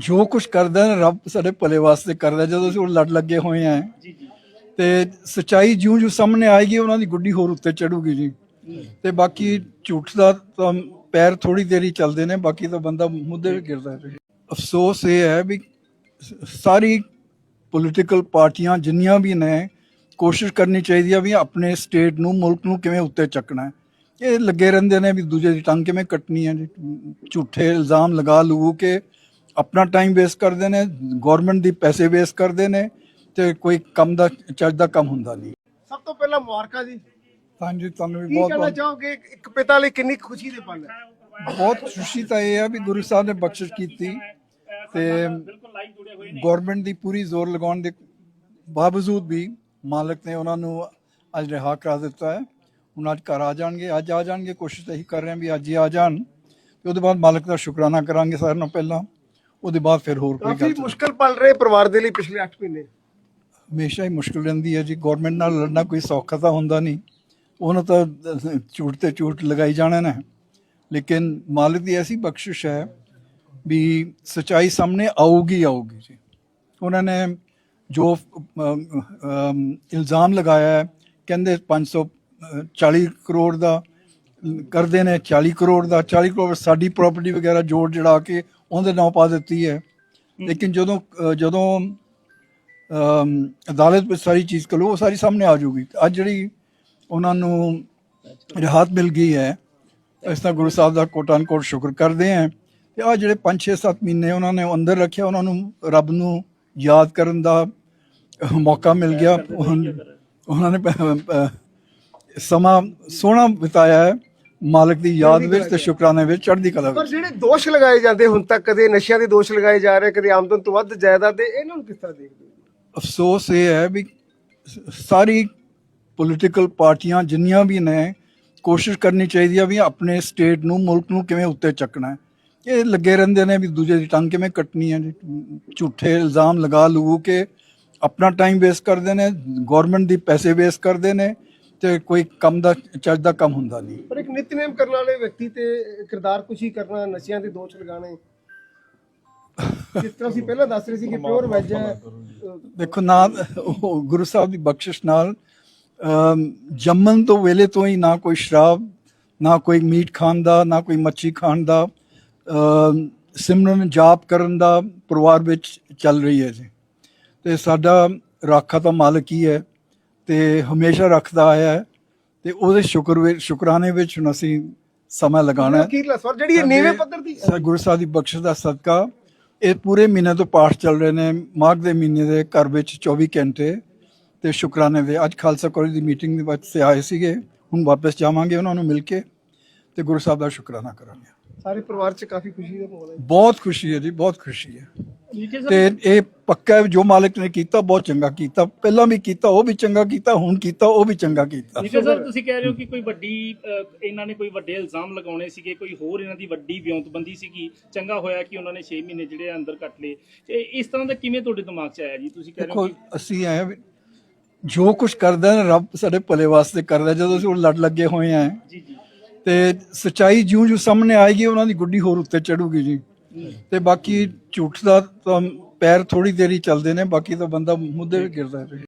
ਜੋ ਕੁਝ ਕਰਦਾ ਹੈ ਰੱਬ ਸਾਡੇ ਭਲੇ ਵਾਸਤੇ ਕਰਦਾ। ਜਦੋਂ ਅਸੀਂ ਉਹ ਲੜ ਲੱਗੇ ਹੋਏ ਆਂ ਜੀ ਜੀ। ਤੇ ਸਚਾਈ ਜਿਉਂ ਜਿਉਂ ਸਾਹਮਣੇ ਆਏਗੀ ਉਹਨਾਂ ਦੀ ਗੁੱਡੀ ਹੋਰ ਉੱਤੇ ਚੜੂਗੀ ਜੀ। ਤੇ ਬਾਕੀ ਝੂਠ ਦਾ ਤਾਂ ਪੈਰ ਥੋੜੀ ਦੇਰੀ ਚੱਲਦੇ ਨੇ ਬਾਕੀ ਤਾਂ ਬੰਦਾ ਮੁੱਦੇ ਵੀ ਗਿਰਦਾ ਹੈ ਅਫਸੋਸ ਇਹ ਹੈ ਵੀ ਸਾਰੀ ਪੋਲੀਟੀਕਲ ਪਾਰਟੀਆਂ ਜਿੰਨੀਆਂ ਵੀ ਨੇ ਕੋਸ਼ਿਸ਼ ਕਰਨੀ ਚਾਹੀਦੀ ਆ ਵੀ ਆਪਣੇ ਸਟੇਟ ਨੂੰ ਮੁਲਕ ਨੂੰ ਕਿਵੇਂ ਉੱਤੇ ਚੱਕਣਾ ਹੈ। ਇਹ ਲੱਗੇ ਰਹਿੰਦੇ ਨੇ ਵੀ ਦੂਜੇ ਦੀ ਟੰਗ ਕਿਵੇਂ ਕੱਟਣੀ ਹੈ ਜੀ। ਝੂਠੇ ਇਲਜ਼ਾਮ ਲਗਾ ਲੂ ਕੇ ਆਪਣਾ ਟਾਈਮ ਵੇਸਟ ਕਰਦੇ ਨੇ ਗਵਰਨਮੈਂਟ ਦੀ ਪੈਸੇ ਵੇਸਟ ਕਰਦੇ ਨੇ ਤੇ ਕੋਈ ਕੰਮ ਦਾ ਚੱਜ ਦਾ ਕੰਮ ਹੁੰਦਾ ਨਹੀਂ। ਸਭ ਤੋਂ ਪਹਿਲਾਂ ਮੁਬਾਰਕਾਂ ਜੀ। ਹਾਂਜੀ ਤੁਹਾਨੂੰ ਵੀ ਕੀ ਬਹੁਤ ਕਹਿਣਾ ਬਹੁਤ ਚਾਹੋਗੇ? ਇੱਕ- ਪਿਤਾ ਲਈ ਕਿੰਨੀ ਖੁਸ਼ੀ ਦੇ ਪਲ ਹੈ? ਬਹੁਤ ਖੁਸ਼ੀ ਤਾਂ ਇਹ ਹੈ ਵੀ ਗੁਰੂ ਸਾਹਿਬ ਨੇ ਬਖਸ਼ਿਸ਼ ਕੀਤੀ ਤੇ ਗਵਰਨਮੈਂਟ ਦੀ ਪੂਰੀ ਜ਼ੋਰ ਲਗਾਉਣ ਦੇ ਬਾਵਜੂਦ ਵੀ ਮਾਲਕ ਨੇ ਉਹਨਾਂ ਨੂੰ ਅੱਜ ਰਿਹਾ ਕਰਾ ਦਿੱਤਾ ਹੈ। ਹੁਣ ਅੱਜ ਘਰ ਆ ਜਾਣਗੇ ਅੱਜ ਆ ਜਾਣਗੇ ਕੋਸ਼ਿਸ਼ ਤਾਂ ਇਹੀ ਕਰ ਰਹੇ ਹਾਂ ਵੀ ਅੱਜ ਹੀ ਆ ਜਾਣ। ਤੇ ਉਹਦੇ ਬਾਅਦ ਮਾਲਕ ਦਾ ਸ਼ੁਕਰਾਨਾ ਕਰਾਂਗੇ ਸਾਰਿਆਂ ਨਾਲੋਂ ਪਹਿਲਾਂ। ਉਹਦੇ ਬਾਅਦ ਫਿਰ ਹੋਰ ਕੋਈ ਕਾਫੀ ਗੱਲ ਮੁਸ਼ਕਲ ਪਲ ਰਹੇ ਪਰਿਵਾਰ ਦੇ ਲਈ ਪਿਛਲੇ 8 ਮਹੀਨੇ। ਹਮੇਸ਼ਾ ਹੀ ਮੁਸ਼ਕਲ ਰਹਿੰਦੀ ਹੈ ਜੀ। ਗਵਰਨਮੈਂਟ ਨਾਲ ਲੜਨਾ ਕੋਈ ਸੌਖਾ ਤਾਂ ਹੁੰਦਾ ਨਹੀਂ। ਉਹਨਾਂ ਤਾਂ ਝੂਠ ਤੇ ਝੂਠ ਲਗਾਈ ਜਾਣਾ ਨਾ। ਲੇਕਿਨ ਮਾਲਿਕ ਦੀ ਐਸੀ ਬਖਸ਼ਿਸ਼ ਹੈ ਵੀ ਸਚਾਈ ਸਾਹਮਣੇ ਆਊਗੀ ਆਊਗੀ ਜੀ। ਉਹਨਾਂ ਨੇ ਜੋ ਅਮ, ਅਮ, ਇਲਜ਼ਾਮ ਲਗਾਇਆ ਹੈ ਕਹਿੰਦੇ 540 ਕਰੋੜ ਦਾ ਕਰਦੇ ਨੇ 40 ਕਰੋੜ ਦਾ 40 ਕਰੋੜ ਸਾਡੀ ਪ੍ਰਾਪਰਟੀ ਵਗੈਰਾ ਜੋੜ ਜੜਾ ਕੇ ਉਹਦੇ ਨਾਂ ਪਾ ਦਿੱਤੀ ਹੈ। ਲੇਕਿਨ ਜਦੋਂ ਜਦੋਂ ਅਦਾਲਤ ਵਿੱਚ ਸਾਰੀ ਚੀਜ਼ ਕਲੋ ਉਹ ਸਾਰੀ ਸਾਹਮਣੇ ਆ ਜਾਊਗੀ। ਅੱਜ ਜਿਹੜੀ ਉਹਨਾਂ ਨੂੰ ਰਾਹਤ ਮਿਲ ਗਈ ਹੈ ਇਸ ਤਰ੍ਹਾਂ ਗੁਰੂ ਸਾਹਿਬ ਦਾ ਕੋਟਾਨ ਕੋਟ ਸ਼ੁਕਰ ਕਰਦੇ ਹਾਂ। ਤੇ ਆ ਜਿਹੜੇ 5-6-7 ਮਹੀਨੇ ਉਹਨਾਂ ਨੇ ਅੰਦਰ ਰੱਖਿਆ ਉਹਨਾਂ ਨੂੰ ਰੱਬ ਨੂੰ ਯਾਦ ਕਰਨ ਦਾ ਮੌਕਾ ਮਿਲ ਗਿਆ। ਉਹਨਾਂ ਨੇ ਸਮਾਂ ਸੋਹਣਾ ਬਿਤਾਇਆ ਹੈ। ਮਾਲਕ ਦੀ ਯਾਦ ਵਿੱਚ ਤੇ ਸ਼ੁਕਰਾਨੇ ਵਿੱਚ ਚੜ੍ਹਦੀ ਕਲਾ ਪਰ ਵਿੱਚ। ਜਿਹੜੇ ਦੋਸ਼ ਲਗਾਏ ਜਾਂਦੇ ਹੁਣ ਤੱਕ ਕਦੇ ਨਸ਼ਿਆਂ ਦੇ ਦੋਸ਼ ਲਗਾਏ ਜਾ ਰਹੇ ਕਦੇ ਆਮਦਨ ਤੋਂ ਵੱਧ ਜਾਇਦਾਦ ਦੇ ਇਹਨਾਂ ਨੂੰ ਕਿਸ ਤਰ੍ਹਾਂ ਦੇਖਦੇ ਹੋ? ਅਫਸੋਸ ਇਹ ਹੈ ਵੀ ਸ- ਸਾਰੀ ਪੋਲੀਟੀਕਲ ਪਾਰਟੀਆਂ ਜਿੰਨੀਆਂ ਵੀ ਨੇ ਕੋਸ਼ਿਸ਼ ਕਰਨੀ ਚਾਹੀਦੀ ਆ ਵੀ ਆਪਣੇ ਸਟੇਟ ਨੂੰ ਮੁਲਕ ਨੂੰ ਕਿਵੇਂ ਉੱਤੇ ਚੱਕਣਾ ਹੈ। ਇਹ ਲੱਗੇ ਰਹਿੰਦੇ ਨੇ ਵੀ ਦੂਜੇ ਦੀ ਟੰਗ ਕਿਵੇਂ ਕੱਟਣੀ ਹੈ ਜੀ। ਝੂਠੇ ਇਲਜ਼ਾਮ ਲਗਾ ਲੂ ਕੇ ਆਪਣਾ ਟਾਈਮ ਵੇਸਟ ਕਰਦੇ ਨੇ ਗਵਰਨਮੈਂਟ ਦੀ ਪੈਸੇ ਵੇਸਟ ਕਰਦੇ ਨੇ ਤੇ ਕੋਈ ਕੰਮ ਦਾ ਚੱਜ ਦਾ ਕੰਮ ਹੁੰਦਾ ਨਹੀਂ। ਪਰ ਇੱਕ ਨਿਤਨੇਮ ਕਰਨ ਵਾਲੇ ਵਿਅਕਤੀ ਤੇ ਕਿਰਦਾਰ ਕੁਸ਼ੀ ਕਰਨਾ ਨਸ਼ਿਆਂ ਦੇ ਦੋਸ਼ ਲਗਾਣੇ ਜਿਸ ਤਰ੍ਹਾਂ ਅਸੀਂ ਪਹਿਲਾਂ ਦੱਸ ਰਹੇ ਸੀ ਕਿ ਪਿਓਰ ਵੈਜ ਹੈ ਦੇਖੋ ਨਾ ਉਹ ਗੁਰੂ ਸਾਹਿਬ ਦੀ ਬਖਸ਼ਿਸ਼ ਨਾਲ ਜੰਮਣ ਤੋਂ ਵੇਲੇ ਤੋਂ ਹੀ ਨਾ ਕੋਈ ਸ਼ਰਾਬ ਨਾ ਕੋਈ ਮੀਟ ਖਾਣ ਦਾ ਨਾ ਕੋਈ ਮੱਛੀ ਖਾਣ ਦਾ ਸਿਮਰਨ ਜਾਪ ਕਰਨ ਦਾ ਪਰਿਵਾਰ ਵਿੱਚ ਚੱਲ ਰਹੀ ਹੈ ਜੀ। ਤੇ ਸਾਡਾ ਰਾਖਾ ਤਾਂ ਮਾਲਕ ਹੀ ਹੈ। ਤੇ ਹਮੇਸ਼ਾ ਰੱਖਦਾ ਆਇਆ ਹੈ ਤੇ ਉਹਦੇ ਸ਼ੁਕਰ ਸ਼ੁਕਰਾਨੇ ਵਿੱਚ ਹੁਣ ਅਸੀਂ ਸਮਾਂ ਲਗਾਉਣਾ ਹੈ। ਅਖੀਰਲਾ ਸਵਾਲ ਜਿਹੜੀ ਇਹ ਨੀਵੇਂ ਪੱਧਰ ਦੀ ਸਾ ਗੁਰੂ ਸਾਹਿਬ ਦੀ ਬਖਸ਼ਿਸ਼ ਦਾ ਸਦਕਾ ਇਹ ਪੂਰੇ ਮਹੀਨੇ ਤੋਂ ਪਾਠ ਚੱਲ ਰਹੇ ਨੇ ਮਾਘ ਦੇ ਮਹੀਨੇ ਦੇ ਘਰ ਵਿੱਚ 24 ਘੰਟੇ ਤੇ ਸ਼ੁਕਰਾਨੇ ਦੇ ਅੱਜ ਖਾਲਸਾ ਕਾਲਜ ਦੀ ਮੀਟਿੰਗ ਦੇ ਵਿੱਚ ਸੇ ਆਏ ਸੀਗੇ ਹੁਣ ਵਾਪਸ ਜਾਵਾਂਗੇ ਉਹਨਾਂ ਨੂੰ ਮਿਲ ਕੇ ਤੇ ਗੁਰੂ ਸਾਹਿਬ ਦਾ ਸ਼ੁਕਰਾਨਾ ਕਰਾਂਗੇ। ਸਾਰੇ ਪਰਿਵਾਰ 'ਚ ਕਾਫੀ ਖੁਸ਼ੀ ਦਾ ਮਾਹੌਲ ਹੈ। ਬਹੁਤ ਖੁਸ਼ੀ ਹੈ ਜੀ ਬਹੁਤ ਖੁਸ਼ੀ ਹੈ। ਤੇ ਇਹ ਪੱਕਾ ਹੈ ਜੋ ਮਾਲਕ ਨੇ ਕੀਤਾ ਬਹੁਤ ਚੰਗਾ ਕੀਤਾ। ਪਹਿਲਾਂ ਵੀ ਕੀਤਾ ਉਹ ਵੀ ਚੰਗਾ ਕੀਤਾ ਹੁਣ ਕੀਤਾ ਉਹ ਵੀ ਚੰਗਾ ਕੀਤਾ। ਨਿਕਲ ਸਰ ਤੁਸੀਂ ਕਹਿ ਰਹੇ ਹੋ ਕਿ ਕੋਈ ਵੱਡੀ ਅਹ, ਇਹਨਾਂ ਨੇ ਕੋਈ ਵੱਡੇ ਇਲਜ਼ਾਮ ਲਗਾਉਣੇ ਸੀਗੇ ਕੋਈ ਹੋਰ ਇਹਨਾਂ ਦੀ ਵੱਡੀ ਵਿਉਂਤਬੰਦੀ ਸੀਗੀ ਚੰਗਾ ਹੋਇਆ ਕਿ ਉਹਨਾਂ ਨੇ 6 ਮਹੀਨੇ ਜਿਹੜੇ ਆ ਅੰਦਰ ਕੱਟ ਲਏ। ਤੇ ਇਸ ਤਰ੍ਹਾਂ ਦਾ ਕਿਵੇਂ ਤੁਹਾਡੇ ਦਿਮਾਗ 'ਚ ਆਇਆ ਜੀ? ਤੁਸੀਂ ਕਹਿ ਰਹੇ ਦੇਖੋ ਹੋ ਕਿ ਅਸੀਂ ਆਏ ਹਾਂ ਵੀ ਜੋ ਕੁਝ ਕਰਦਾ ਹੈ ਰੱਬ ਸਾਡੇ ਭਲੇ ਵਾਸਤੇ ਕਰਦਾ ਹੈ। ਜਦੋਂ ਅਸੀਂ ਉਹ ਲੜ ਲੱਗੇ ਹੋਏ ਆਂ ਜੀ ਜੀ। ਤੇ ਸਚਾਈ ਜਿਉਂ ਜਿਉਂ ਸਾਹਮਣੇ ਆਏਗੀ ਉਹਨਾਂ ਦੀ ਗੁੱਡੀ ਹੋਰ ਉੱਤੇ ਚੜੂਗੀ ਜੀ। ਤੇ ਬਾਕੀ ਝੂਠ ਦਾ ਤਾਂ ਪੈਰ ਥੋੜੀ ਦੇਰੀ ਚੱਲਦੇ ਨੇ, ਬਾਕੀ ਤਾਂ ਬੰਦਾ ਮੁੱਦੇ ਵੀ ਗਿਰਦਾ ਹੈ।